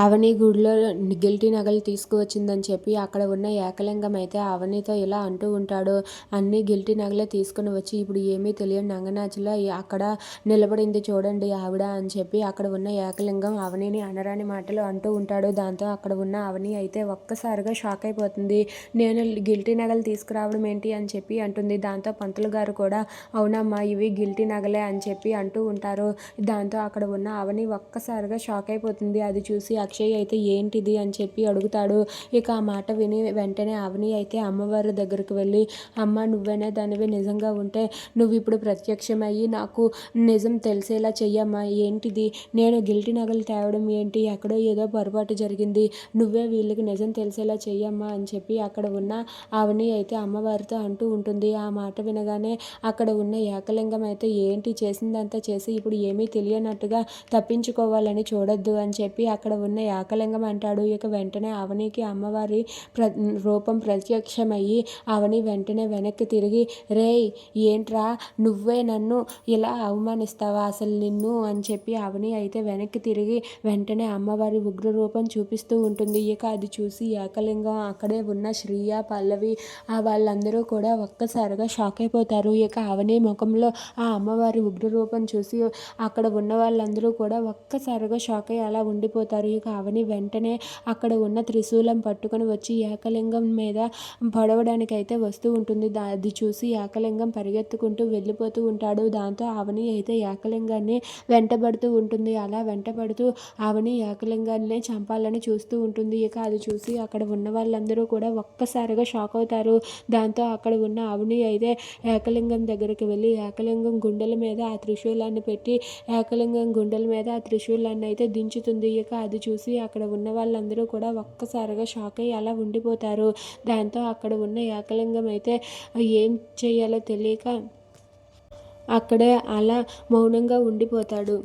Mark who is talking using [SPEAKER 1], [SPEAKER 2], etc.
[SPEAKER 1] అవని గుడిలో గిల్టీ నగలు తీసుకువచ్చిందని చెప్పి అక్కడ ఉన్న ఏకలింగం అయితే అవనితో ఇలా అంటూ ఉంటాడు అన్ని గిల్టీ నగలే తీసుకుని వచ్చి ఇప్పుడు ఏమీ తెలియని నంగనాచిలో అక్కడ నిలబడింది చూడండి ఆవిడ అని చెప్పి అక్కడ ఉన్న ఏకలింగం అవనిని అనరాని మాటలు అంటూ ఉంటాడు. దాంతో అక్కడ ఉన్న అవని అయితే ఒక్కసారిగా షాక్ అయిపోతుంది. నేను గిల్టీ నగలు తీసుకురావడం ఏంటి? అని చెప్పి అంటుంది. దాంతో పంతులు గారు కూడా అవునమ్మా ఇవి గిల్టీ నగలే అని చెప్పి అంటూ ఉంటారు. దాంతో అక్కడ ఉన్న అవని ఒక్కసారిగా షాక్ అయిపోతుంది. అది చూసి అక్షయ్ అయితే ఏంటిది అని చెప్పి అడుగుతాడు. ఇక ఆ మాట విని వెంటనే అవని అయితే అమ్మవారి దగ్గరికి వెళ్ళి అమ్మ నువ్వేనే దానివి నిజంగా ఉంటే నువ్వు ఇప్పుడు ప్రత్యక్షమయ్యి నాకు నిజం తెలిసేలా చెయ్యమ్మా. ఏంటిది? నేను గిల్టీ నగలు తేవడం ఏంటి? ఎక్కడో ఏదో పొరపాటు జరిగింది. నువ్వే వీళ్ళకి నిజం తెలిసేలా చెయ్యమ్మా అని చెప్పి అక్కడ ఉన్న అవని అయితే అమ్మవారితో అంటూ ఉంటుంది. ఆ మాట వినగానే అక్కడ ఉన్న ఏకలింగం అయితే ఏంటి? చేసిందంతా చేసి ఇప్పుడు ఏమీ తెలియనట్టుగా తప్పించుకోవాలని చూడొద్దు అని చెప్పి అక్కడ ఉన్న ఏకలింగం అంటాడు ఇక వెంటనే అవనికి అమ్మవారి ప్ర రూపం ప్రత్యక్షమయ్యి అవని వెంటనే వెనక్కి తిరిగి రేయ్ ఏంట్రా? నువ్వే నన్ను ఇలా అవమానిస్తావా? అసలు నిన్ను? అని చెప్పి అవని అయితే వెనక్కి తిరిగి వెంటనే అమ్మవారి ఉగ్ర రూపం చూపిస్తూ ఉంటుంది. ఇక అది చూసి ఏకలింగం అక్కడే ఉన్న శ్రీయ పల్లవి ఆ వాళ్ళందరూ కూడా ఒక్కసారిగా షాక్ అయిపోతారు. ఇక అవని ముఖంలో ఆ అమ్మవారి ఉగ్ర రూపం చూసి అక్కడ ఉన్న వాళ్ళందరూ కూడా ఒక్కసారిగా షాక్ అయ్యి అలా ఉండిపోతారు. ఇక అవని వెంటనే అక్కడ ఉన్న త్రిశూలం పట్టుకొని వచ్చి ఏకలింగం మీద పడవడానికి అయితే వస్తూ ఉంటుంది. దా అది చూసి ఏకలింగం పరిగెత్తుకుంటూ వెళ్ళిపోతూ ఉంటాడు. దాంతో అవని అయితే ఏకలింగాన్ని వెంటబడుతూ ఉంటుంది. అలా వెంటబడుతూ అవని ఏకలింగాన్ని చంపాలని చూస్తూ ఉంటుంది. ఇక అది చూసి అక్కడ ఉన్న వాళ్ళందరూ కూడా ఒక్కసారిగా షాక్ అవుతారు. దాంతో అక్కడ ఉన్న అవని అయితే ఏకలింగం దగ్గరికి వెళ్ళి ఏకలింగం గుండెల మీద ఆ త్రిశూలాన్ని పెట్టి ఏకలింగం గుండెల మీద ఆ త్రిశూలాన్ని అయితే దించుతుంది. ఇక అది చూసి అక్కడ ఉన్న వాళ్ళందరూ కూడా ఒక్కసారిగా షాక్ అయ్యి అలా ఉండిపోతారు. దాంతో అక్కడ ఉన్న ఏకలింగం అయితే ఏం చేయాలో తెలియక అక్కడే అలా మౌనంగా ఉండిపోతాడు.